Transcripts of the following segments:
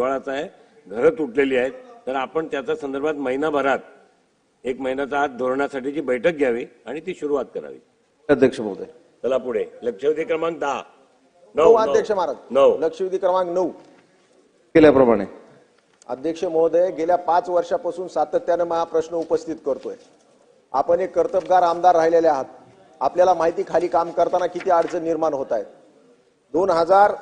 हिवाळाचा आहे घरं तुटलेली आहेत तर आपण त्याच्या संदर्भात महिनाभरात एक महिन्याचा आत धोरणासाठीची बैठक घ्यावी आणि ती सुरुवात करावी. अध्यक्ष महोदय. चला पुढे. लक्षवेधी क्रमांक दहा. नऊ नऊ. अध्यक्ष महाराज. नऊ. लक्षवेधी क्रमांक नऊ. केल्याप्रमाणे. अध्यक्ष महोदय गेल्या पाच वर्षापासून सातत्यानं मी हा प्रश्न उपस्थित करतोय. आपण एक कर्तबगार आमदार राहिलेले आहात. आपल्याला माहिती खाली काम करताना किती अडचण निर्माण होत आहेत? दोन हजार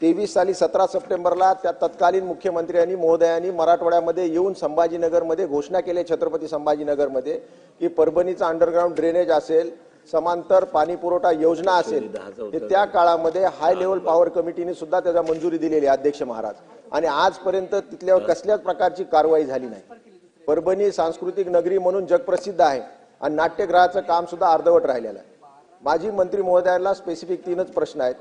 तेवीस साली सतरा सप्टेंबरला त्या तत्कालीन मुख्यमंत्र्यांनी महोदयांनी मराठवाड्यामध्ये येऊन संभाजीनगरमध्ये घोषणा केली छत्रपती संभाजीनगरमध्ये की परभणीचा अंडरग्राऊंड ड्रेनेज असेल समांतर पाणी पुरवठा योजना असेल हे त्या काळामध्ये हाय लेवल पॉवर कमिटीने सुद्धा त्याला मंजुरी दिलेली अध्यक्ष महाराज. आणि आजपर्यंत तिथल्यावर कसल्याच प्रकारची कारवाई झाली नाही. परभणी सांस्कृतिक नगरी म्हणून जगप्रसिद्ध आहे आणि नाट्यगृहाचं काम सुद्धा अर्धवट राहिलेलं आहे. माजी मंत्री महोदयांना स्पेसिफिक तीनच प्रश्न आहेत.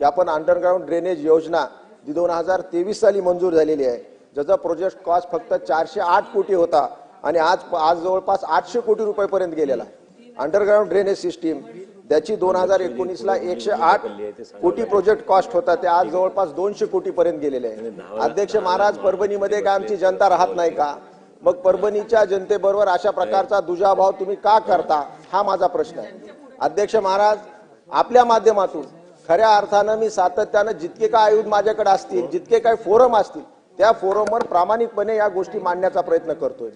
की आपण अंडरग्राऊंड ड्रेनेज योजना जी दोन हजार तेवीस साली मंजूर झालेली आहे ज्याचा प्रोजेक्ट कॉस्ट फक्त चारशे आठ कोटी होता आणि आज आज जवळपास आठशे कोटी रुपयेपर्यंत गेलेला आहे. अंडरग्राऊंड ड्रेनेज सिस्टीम त्याची दोन हजार एकोणीसला एकशे आठ कोटी प्रोजेक्ट कॉस्ट होता ते आज जवळपास दोनशे कोटी पर्यंत गेलेले आहे. अध्यक्ष महाराज परभणीमध्ये काय आमची जनता राहत नाही का? मग परभणीच्या जनतेबरोबर अशा प्रकारचा दुजाभाव तुम्ही का करता? हा माझा प्रश्न आहे. अध्यक्ष महाराज आपल्या माध्यमातून खऱ्या अर्थानं मी सातत्यानं जितके काय आयुध माझ्याकडे असतील जितके काय फोरम असतील त्या फोरमवर प्रामाणिकपणे या गोष्टी मांडण्याचा प्रयत्न करतोय.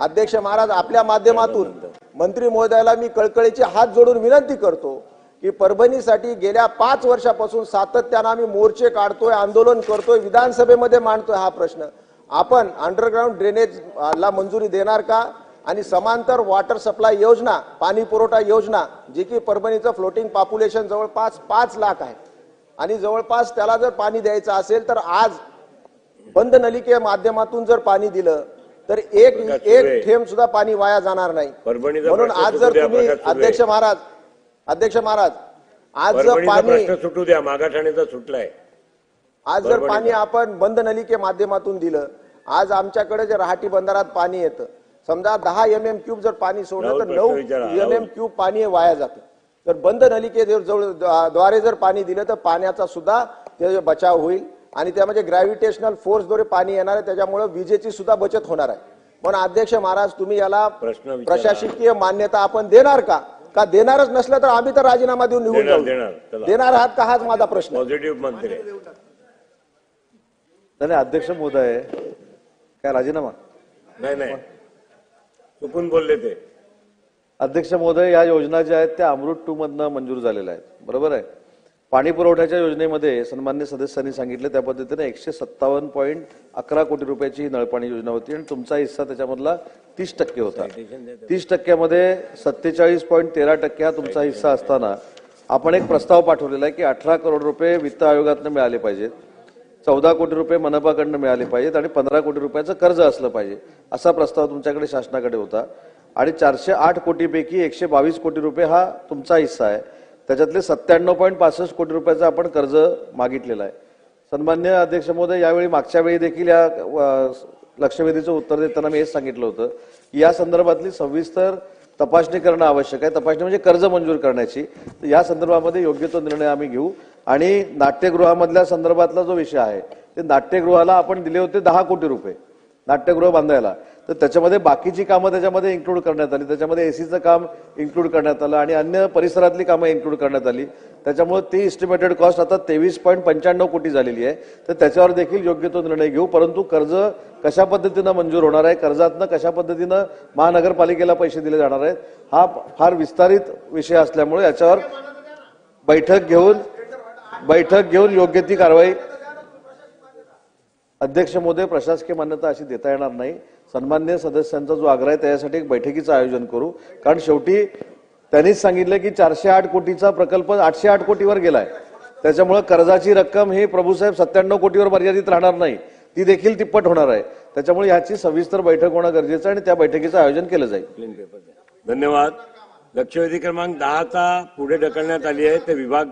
अध्यक्ष महाराज आपल्या माध्यमातून मंत्री महोदयाला मी कळकळीचे हात जोडून विनंती करतो की परभणीसाठी गेल्या पाच वर्षापासून सातत्यानं आम्ही मोर्चे काढतोय आंदोलन करतोय विधानसभेमध्ये मांडतोय हा प्रश्न. आपण अंडरग्राऊंड ड्रेनेज ला मंजुरी देणार का? आणि समांतर वॉटर सप्लाय योजना पाणी पुरवठा योजना जी की परभणीचं फ्लोटिंग पॉप्युलेशन जवळपास पाच लाख आहे. आणि जवळपास त्याला जर पाणी द्यायचं असेल तर आज बंद नलिके माध्यमातून जर पाणी दिलं तर एक एक थेंब सुद्धा पाणी वाया जाणार नाही. म्हणून आज जर तुम्ही. अध्यक्ष महाराज अध्यक्ष महाराज आज जर पाणी सुटू द्या मागाठाण्याचा सुटलाय. आज जर पाणी आपण बंद नलिके माध्यमातून दिलं आज आमच्याकडे जे रहाटी बंदरात पाणी येतं समजा दहा एम एम क्यूब जर पाणी सोडलं तर नऊ एम एम. क्यूब पाणी वाया जातं. तर बंद नलिके जर जवळद्वारे जर पाणी दिलं तर पाण्याचा सुद्धा ते बचाव होईल. आणि त्यामध्ये ग्रॅव्हिटेशनल फोर्सद्वारे पाणी येणार आहे त्याच्यामुळे विजेची सुद्धा बचत होणार आहे. पण अध्यक्ष महाराज तुम्ही याला. प्रशासकीय मान्यता आपण देणार का? का देणारच नसलं तर आम्ही तर राजीनामा देऊन निघून देणार, जाऊ. देणार. आहात का? हाच माझा प्रश्न. पॉझिटिव्ह मंत्री. नाही अध्यक्ष महोदय काय राजीनामा? नाही नाही. चुकून बोलले ते. अध्यक्ष महोदय या योजना ज्या आहेत त्या अमृत टू मधनं मंजूर झालेल्या आहेत. बरोबर आहे? पाणी पुरवठ्याच्या योजनेमध्ये सन्मान्य सदस्यांनी सांगितलं त्या पद्धतीने एकशे सत्तावन्न पॉईंट अकरा कोटी रुपयाची ही नळपाणी योजना होती आणि तुमचा हिस्सा त्याच्यामधला तीस टक्के होता. तीस टक्क्यामध्ये सत्तेचाळीस पॉईंट तेरा टक्के हा तुमचा हिस्सा असताना आपण एक प्रस्ताव पाठवलेला आहे की अठरा करोड रुपये वित्त आयोगातनं मिळाले पाहिजेत. चौदा कोटी रुपये मनपाकडनं मिळाले पाहिजेत आणि पंधरा कोटी रुपयाचं कर्ज असलं पाहिजे. असा प्रस्ताव तुमच्याकडे शासनाकडे होता. आणि चारशे आठ कोटीपैकी एकशे बावीस कोटी रुपये हा तुमचा हिस्सा आहे. त्याच्यातले सत्त्याण्णव पॉईंट पासष्ट कोटी रुपयाचं आपण कर्ज मागितलेलं आहे. सन्मान्य अध्यक्ष महोदय यावेळी मागच्या वेळी देखील या लक्षवेधीचं उत्तर देताना मी हेच सांगितलं होतं की या संदर्भातली सविस्तर तपासणी करणं आवश्यक आहे. तपासणी म्हणजे कर्ज मंजूर करण्याची. तर या संदर्भामध्ये योग्य तो निर्णय आम्ही घेऊ. आणि नाट्यगृहामधल्या संदर्भातला जो विषय आहे ते नाट्यगृहाला आपण दिले होते दहा कोटी रुपये नाट्यगृह बांधायला. तर त्याच्यामध्ये बाकीची कामं त्याच्यामध्ये इन्क्लूड करण्यात आली. त्याच्यामध्ये एसीचं काम इन्क्लूड करण्यात आलं आणि अन्य परिसरातली कामं इन्क्लूड करण्यात आली. त्याच्यामुळे ती इस्टिमेटेड कॉस्ट आता तेवीस पॉईंट पंच्याण्णव कोटी झालेली आहे. तर त्याच्यावर देखील योग्य तो निर्णय घेऊ. परंतु कर्ज कशा पद्धतीनं मंजूर होणार आहे कर्जातनं कशा पद्धतीनं महानगरपालिकेला पैसे दिले जाणार आहेत हा फार विस्तारित विषय असल्यामुळे याच्यावर बैठक घेऊन बैठक घेऊन योग्य ती कारवाई अध्यक्ष मोदय प्रशासकीय मान्यता अशी देता येणार नाही. सन्मान्य सदस्यांचा जो आग्रह आहे त्याच्यासाठी एक बैठकीचं आयोजन करू. कारण शेवटी त्यांनीच सांगितलं की चारशे आठ कोटीचा प्रकल्प आठशे आठ कोटीवर गेलाय. त्याच्यामुळे कर्जाची रक्कम ही प्रभूसाहेब सत्त्याण्णव कोटीवर मर्यादित राहणार नाही. ती देखील तिप्पट होणार आहे. त्याच्यामुळे ह्याची सविस्तर बैठक होणं गरजेचं आहे आणि त्या बैठकीचं आयोजन केलं जाईल. धन्यवाद. लक्षवेधी क्रमांक दहाचा पुढे ढकलण्यात आली आहे. ते विभाग